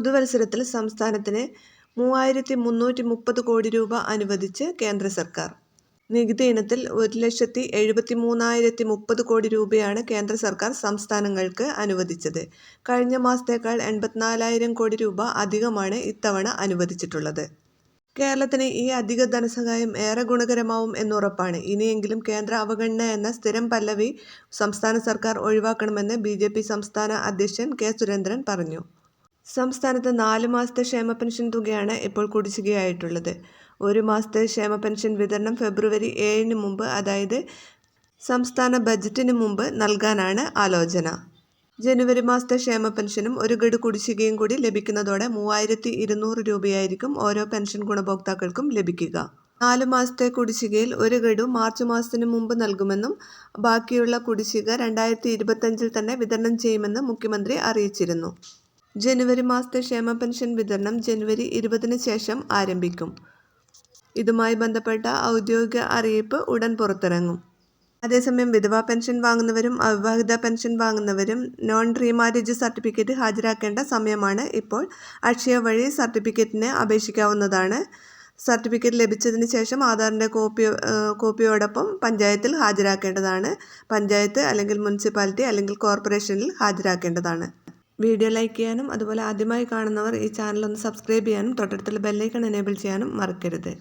പുതുവത്സരത്തിൽ സംസ്ഥാനത്തിന് മൂവായിരത്തി മുന്നൂറ്റി മുപ്പത് കോടി രൂപ അനുവദിച്ച് കേന്ദ്ര സർക്കാർ. നികുതി ഇനത്തിൽ ഒരു ലക്ഷത്തി എഴുപത്തി മൂന്നായിരത്തി മുപ്പത് കോടി രൂപയാണ് കേന്ദ്ര സർക്കാർ സംസ്ഥാനങ്ങൾക്ക് അനുവദിച്ചത്. കഴിഞ്ഞ മാസത്തേക്കാൾ എൺപത്തിനാലായിരം കോടി രൂപ അധികമാണ് ഇത്തവണ അനുവദിച്ചിട്ടുള്ളത്. കേരളത്തിന് ഈ അധിക ധനസഹായം ഏറെ ഗുണകരമാവും എന്നുറപ്പാണ്. ഇനിയെങ്കിലും കേന്ദ്ര അവഗണന എന്ന സ്ഥിരം പല്ലവി സംസ്ഥാന സർക്കാർ ഒഴിവാക്കണമെന്ന് ബി സംസ്ഥാന അധ്യക്ഷൻ കെ സുരേന്ദ്രൻ പറഞ്ഞു. സംസ്ഥാനത്ത് നാല് മാസത്തെ ക്ഷേമ പെൻഷൻ തുകയാണ് ഇപ്പോൾ കുടിശ്ശികയായിട്ടുള്ളത്. ഒരു മാസത്തെ ക്ഷേമ പെൻഷൻ വിതരണം ഫെബ്രുവരി ഏഴിന് മുമ്പ് അതായത് സംസ്ഥാന ബജറ്റിന് മുമ്പ് നൽകാനാണ് ആലോചന. ജനുവരി മാസത്തെ ക്ഷേമ പെൻഷനും ഒരു ഗഡു കുടിശ്ശികയും കൂടി ലഭിക്കുന്നതോടെ മൂവായിരത്തി ഇരുന്നൂറ് രൂപയായിരിക്കും ഓരോ പെൻഷൻ ഗുണഭോക്താക്കൾക്കും ലഭിക്കുക. നാല് മാസത്തെ കുടിശ്ശികയിൽ ഒരു ഗഡു മാർച്ച് മാസത്തിന് മുമ്പ് നൽകുമെന്നും ബാക്കിയുള്ള കുടിശ്ശിക രണ്ടായിരത്തി ഇരുപത്തഞ്ചിൽ തന്നെ വിതരണം ചെയ്യുമെന്ന് മുഖ്യമന്ത്രി അറിയിച്ചിരുന്നു. ജനുവരി മാസത്തെ ക്ഷേമ പെൻഷൻ വിതരണം ജനുവരി ഇരുപതിന് ശേഷം ആരംഭിക്കും. ഇതുമായി ബന്ധപ്പെട്ട ഔദ്യോഗിക അറിയിപ്പ് ഉടൻ പുറത്തിറങ്ങും. അതേസമയം വിധവ പെൻഷൻ വാങ്ങുന്നവരും അവിവാഹിത പെൻഷൻ വാങ്ങുന്നവരും നോൺ റീമാരേജ് സർട്ടിഫിക്കറ്റ് ഹാജരാക്കേണ്ട സമയമാണ് ഇപ്പോൾ. അക്ഷയ വഴി സർട്ടിഫിക്കറ്റിന് അപേക്ഷിക്കാവുന്നതാണ്. സർട്ടിഫിക്കറ്റ് ലഭിച്ചതിന് ശേഷം ആധാറിന്റെ കോപ്പി കോപ്പിയോടൊപ്പം പഞ്ചായത്തിൽ ഹാജരാക്കേണ്ടതാണ്. പഞ്ചായത്ത് അല്ലെങ്കിൽ മുനിസിപ്പാലിറ്റി അല്ലെങ്കിൽ കോർപ്പറേഷനിൽ ഹാജരാക്കേണ്ടതാണ്. വീഡിയോ ലൈക്ക് ചെയ്യാനും അതുപോലെ ആദ്യമായി കാണുന്നവർ ഈ ചാനൽ ഒന്ന് സബ്സ്ക്രൈബ് ചെയ്യാനും തൊട്ടടുത്തുള്ള ബെല്ലൈക്കൺ എനേബിൾ ചെയ്യാനും മറക്കരുത്.